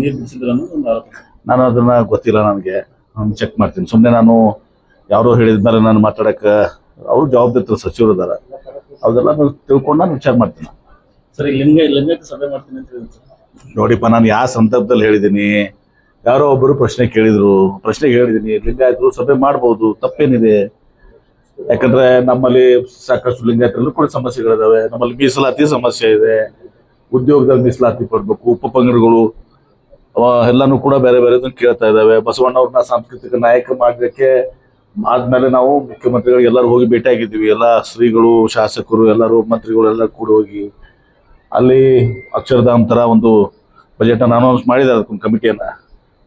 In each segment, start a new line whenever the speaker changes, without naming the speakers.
ನೀರು ಬಿಡಿಸಿದ್ರು ಅನ್ನೋದು ಒಂದು ಆರೋಪ
ನಾನು ಅದನ್ನ ಗೊತ್ತಿಲ್ಲ ನನಗೆ. ಚೆಕ್ ಮಾಡ್ತೀನಿ. ಸುಮ್ಮನೆ ನಾನು ಯಾರೋ ಹೇಳಿದ್ಮೇಲೆ ನಾನು ಮಾತಾಡಕ ಅವ್ರು ಜವಾಬ್ದಾರಿ ಸಚಿವರು ಇದಾರೆ. ಅದೆಲ್ಲ ನಾನು ತಿಳ್ಕೊಂಡು ನಾನು ವಿಚಾರ ಮಾಡ್ತೀನಿ.
ಸರಿ ಲಿಂಗ ಲಿಂಗಕ್ಕೆ ಸಭೆ ಮಾಡ್ತೀನಿ ಅಂತ ಹೇಳಿದ್ರು
ನೋಡಿಪ್ಪ ನಾನು ಯಾವ ಸಂದರ್ಭದಲ್ಲಿ ಹೇಳಿದ್ದೀನಿ? ಯಾರೋ ಒಬ್ಬರು ಪ್ರಶ್ನೆ ಕೇಳಿದ್ರು. ಪ್ರಶ್ನೆ ಹೇಳಿದ್ದೀನಿ. ಲಿಂಗಾಯತರು ಸಭೆ ಮಾಡ್ಬೋದು. ತಪ್ಪೇನಿದೆ? ಯಾಕಂದ್ರೆ ನಮ್ಮಲ್ಲಿ ಸಾಕಷ್ಟು ಲಿಂಗಾಯತರಲ್ಲೂ ಕೂಡ ಸಮಸ್ಯೆಗಳಿದಾವೆ. ನಮ್ಮಲ್ಲಿ ಮೀಸಲಾತಿ ಸಮಸ್ಯೆ ಇದೆ. ಉದ್ಯೋಗದಲ್ಲಿ ಮೀಸಲಾತಿ ಕೊಡ್ಬೇಕು ಉಪಪಂಗಡಗಳು ಎಲ್ಲಾನು ಕೂಡ ಬೇರೆ ಬೇರೆ ಕೇಳ್ತಾ ಇದಾವೆ. ಬಸವಣ್ಣವ್ರನ್ನ ಸಾಂಸ್ಕೃತಿಕ ನಾಯಕ ಮಾಡಲಿಕ್ಕೆ ಆದ್ಮೇಲೆ ನಾವು ಮುಖ್ಯಮಂತ್ರಿಗಳಿಗೆ ಎಲ್ಲರೂ ಹೋಗಿ ಭೇಟಿ ಆಗಿದ್ದೀವಿ ಎಲ್ಲ ಶ್ರೀಗಳು ಶಾಸಕರು, ಎಲ್ಲರೂ ಮಂತ್ರಿಗಳು ಎಲ್ಲ ಕೂಡ ಹೋಗಿ ಅಲ್ಲಿ ಅಕ್ಷರಧಾಮ್ ಥರ ಒಂದು ಬಜೆಟ್ ಅನ್ನು ಅನೌನ್ಸ್ ಮಾಡಿದ್ದಾರೆ ಅದಕ್ಕೊಂದು ಕಮಿಟಿಯನ್ನ.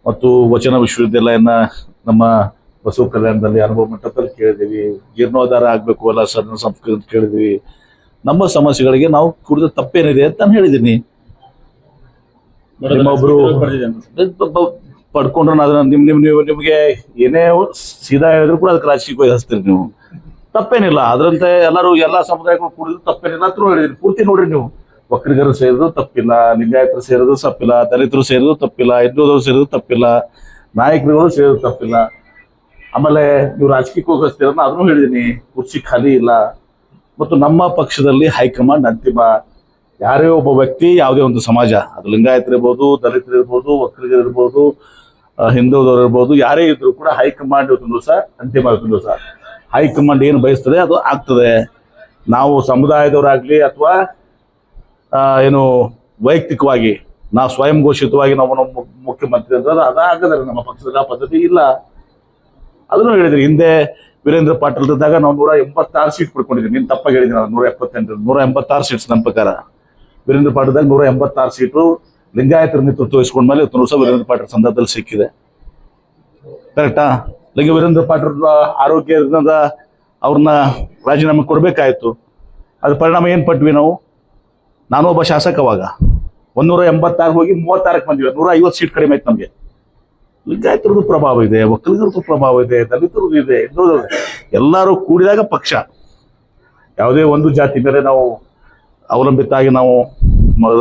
ಮತ್ತು ವಚನ ವಿಶ್ವವಿದ್ಯಾಲಯನ ನಮ್ಮ ಬಸವ ಕಲ್ಯಾಣದಲ್ಲಿ ಅನುಭವ ಮಂಟಪದಲ್ಲಿ ಕೇಳಿದೀವಿ ಜೀರ್ಣೋದ್ಧಾರ ಆಗಬೇಕು ಎಲ್ಲ ಸರ್ ಸಂಸ್ಕೃತಿ ಕೇಳಿದ್ದೀವಿ. ಕೇಳಿದೀವಿ ನಮ್ಮ ಸಮಸ್ಯೆಗಳಿಗೆ ನಾವು ಕುಡಿದ ತಪ್ಪೇನಿದೆ ಅಂತ ನಾನು ಹೇಳಿದ್ದೀನಿ. ನಿಮ್ಮೊಬ್ರು- ಪಡ್ಕೊಂಡ್ರೆ ನಾನು ಅದನ್ನ ನಿಮ್ ನಿಮ್ ನೀವು ನಿಮಗೆ ಏನೇ ಸೀದಾ ಹೇಳಿದ್ರು ಕೂಡ ಅದಕ್ಕೆ ರಾಜಕೀಯ ರಾಜಕೀಯವಾಗಿ ಹಚ್ತೀರಿ ನೀವು. ತಪ್ಪೇನಿಲ್ಲ ಅದರಂತೆ ಎಲ್ಲರೂ ಎಲ್ಲಾ ಸಮುದಾಯಗಳು ಕುಡಿದ್ರು ತಪ್ಪೇನಿಲ್ಲ ಅಂತ ಹೇಳಿದ್ರಿ ಪೂರ್ತಿ ನೋಡ್ರಿ ನೀವು. ಒಕ್ಕಲಿಗರು ಸೇರಿದ್ರು ತಪ್ಪಿಲ್ಲ ಲಿಂಗಾಯತರು ಸೇರಿದ್ರು ತಪ್ಪಿಲ್ಲ ದಲಿತರು ಸೇರಿದ್ರು ತಪ್ಪಿಲ್ಲ ಹಿಂದೂದವರು ಸೇರಿದ್ರು ತಪ್ಪಿಲ್ಲ ನಾಯಕರುಗಳು ಸೇರಿದ್ರು ತಪ್ಪಿಲ್ಲ. ಆಮೇಲೆ ನೀವು ರಾಜಕೀಯಕ್ಕೆ ಹೋಗಿಸ್ತೀರ ಅದನ್ನು ಹೇಳಿದೀನಿ ಕುರ್ಚಿ ಖಾಲಿ ಇಲ್ಲ. ಮತ್ತು ನಮ್ಮ ಪಕ್ಷದಲ್ಲಿ ಹೈಕಮಾಂಡ್ ಅಂತಿಮ ಯಾರೇ ಒಬ್ಬ ವ್ಯಕ್ತಿ ಯಾವುದೇ ಒಂದು ಸಮಾಜ, ಅದು ಲಿಂಗಾಯತರಿರ್ಬೋದು ದಲಿತರಿರ್ಬೋದು ಒಕ್ಕಲಿಗರಿರ್ಬೋದು ಹಿಂದುದವರು ಇರ್ಬೋದು ಯಾರೇ ಇದ್ರು ಕೂಡ ಹೈಕಮಾಂಡ್ ಇವತ್ತು ದಿವಸ ಅಂತಿಮ ಇವತ್ತು ದಿವಸ. ಹೈಕಮಾಂಡ್ ಏನು ಬಯಸ್ತದೆ ಅದು ಆಗ್ತದೆ. ನಾವು ಸಮುದಾಯದವರಾಗಲಿ ಅಥವಾ ಏನು ವೈಯಕ್ತಿಕವಾಗಿ, ನಾವು ಸ್ವಯಂ ಘೋಷಿತವಾಗಿ ನಾವು ನಮ್ಮ ಮುಖ್ಯಮಂತ್ರಿ ಅಂದ್ರೆ ಅದಾಗದ್ರೆ ನಮ್ಮ ಪಕ್ಷದ ಪದ್ಧತಿ ಇಲ್ಲ. ಅದನ್ನು ಹೇಳಿದ್ರಿ ಹಿಂದೆ ವೀರೇಂದ್ರ ಪಾಟೀಲ್ ಇದ್ದಾಗ ನಾವು ನೂರ ಎಂಬತ್ತಾರು ಸೀಟ್ ಪಡ್ಕೊಂಡಿದ್ದೀವಿ. ನೀನು ತಪ್ಪಾಗಿ ಹೇಳಿದ್ದೀನಿ ನಾನು ನೂರ ಎಪ್ಪತ್ತೆಂಟು, ನೂರ ಎಂಬತ್ತಾರು ಸೀಟ್ಸ್ ನನ್ನ ಪ್ರಕಾರ. ವೀರೇಂದ್ರ ಪಾಟೀಲ್ದಾಗ ನೂರ ಎಂಬತ್ತಾರು ಸೀಟು ಲಿಂಗಾಯತರ ನೇತೃತ್ವ ವಹಿಸ್ಕೊಂಡ ಮೇಲೆ ಇವತ್ತು ಸಹ ವೀರೇಂದ್ರ ಪಾಟೀಲ್ ಸಂದರ್ಭದಲ್ಲಿ ಸಿಕ್ಕಿದೆ. ಕರೆಕ್ಟಾ ಲಿಂಗ ವೀರೇಂದ್ರ ಪಾಟೀಲ್ ಆರೋಗ್ಯದ ಅವ್ರನ್ನ ರಾಜೀನಾಮೆ ಕೊಡಬೇಕಾಯ್ತು. ಅದ್ರ ಪರಿಣಾಮ ಏನು ಪಟ್ವಿ ನಾವು? ನಾನು ಒಬ್ಬ ಒಂದು ನೂರ ಒಂದೂರ ಎಂಬತ್ತಾರು ಹೋಗಿ ಮೂವತ್ತಾರಕ್ಕೆ ಬಂದಿವಿ. ನೂರ ಐವತ್ತು ಸೀಟ್ ಕಡಿಮೆ ಆಯ್ತು ನಮಗೆ. ಲಿಂಗಾಯತರದ್ದು ಪ್ರಭಾವ ಇದೆ ಒಕ್ಕಲಿಗರದ್ದು ಪ್ರಭಾವ ಇದೆ, ದಲಿತರದ್ದು ಇದೆ ಎಲ್ಲರೂ ಕೂಡಿದಾಗ ಪಕ್ಷ. ಯಾವುದೇ ಒಂದು ಜಾತಿ ಮೇಲೆ ನಾವು ಅವಲಂಬಿತ ಆಗಿ ನಾವು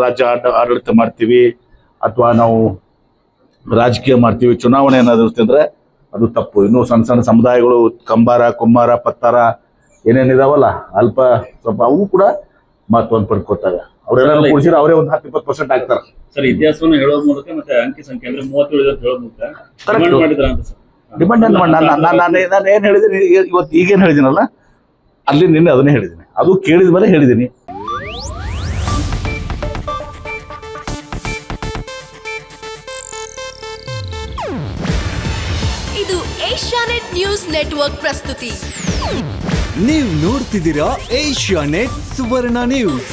ರಾಜ್ಯ ಆಡ, ಆಡಳಿತ ಮಾಡ್ತೀವಿ ಅಥವಾ ನಾವು ರಾಜಕೀಯ ಮಾಡ್ತೀವಿ, ಚುನಾವಣೆ ಏನಾದ್ರು ಅಂದ್ರೆ ಅದು ತಪ್ಪು. ಇನ್ನು ಸಣ್ಣ ಸಣ್ಣ ಸಮುದಾಯಗಳು, ಕಂಬಾರ, ಕುಂಬಾರ, ಪತ್ತಾರ ಏನೇನಿದಾವಲ್ಲ, ಅಲ್ಪ ಸ್ವಲ್ಪ ಅವು ಕೂಡ ಮಹತ್ವವನ್ನು ಪಡ್ಕೋತಾರೆ ಅವರೆಲ್ಲ ಕುಡಿಸಿದ್ರೆ ಅವರೇ ಒಂದು ಹತ್ತು ಇಪ್ಪತ್ತು ಪರ್ಸೆಂಟ್ ಆಗ್ತಾರೆ.
ಸರ್ ಇತಿಹಾಸವನ್ನು ಹೇಳೋ ಮೂಲಕ ಮತ್ತೆ ಅಂಕಿ ಸಂಖ್ಯೆ ಅಂದ್ರೆ ಮೂವತ್ತೇಳು ಅಂತ ಹೇಳೋ ಮೂಲಕ. ಡಿಮಾಂಡ್ ಮಾಡಿದ್ರ ಅಂತ ಸರ್?
ಡಿಮಾಂಡ್ ಏನು ನಾನು ನಾನು ನಾನು ಏನು ಹೇಳಿದ್ದೀನಿ? ಇವತ್ತು ಈಗೇನು ಹೇಳಿದ್ದೀನಲ್ಲ? ಅಲ್ಲಿ ನಿನ್ನೆ ಅದನ್ನೇ ಹೇಳಿದ್ದೀನಿ. ಅದು ಕೇಳಿದ ಮೇಲೆ ಹೇಳಿದ್ದೀನಿ.
ಇದು ಏಷ್ಯಾನೆಟ್ ನ್ಯೂಸ್ ನೆಟ್ವರ್ಕ್ ಪ್ರಸ್ತುತಿ.
ನೀವು ನೋಡ್ತಿದ್ದೀರಾ ಏಷ್ಯಾ ನೆಟ್ ಸುವರ್ಣ ನ್ಯೂಸ್.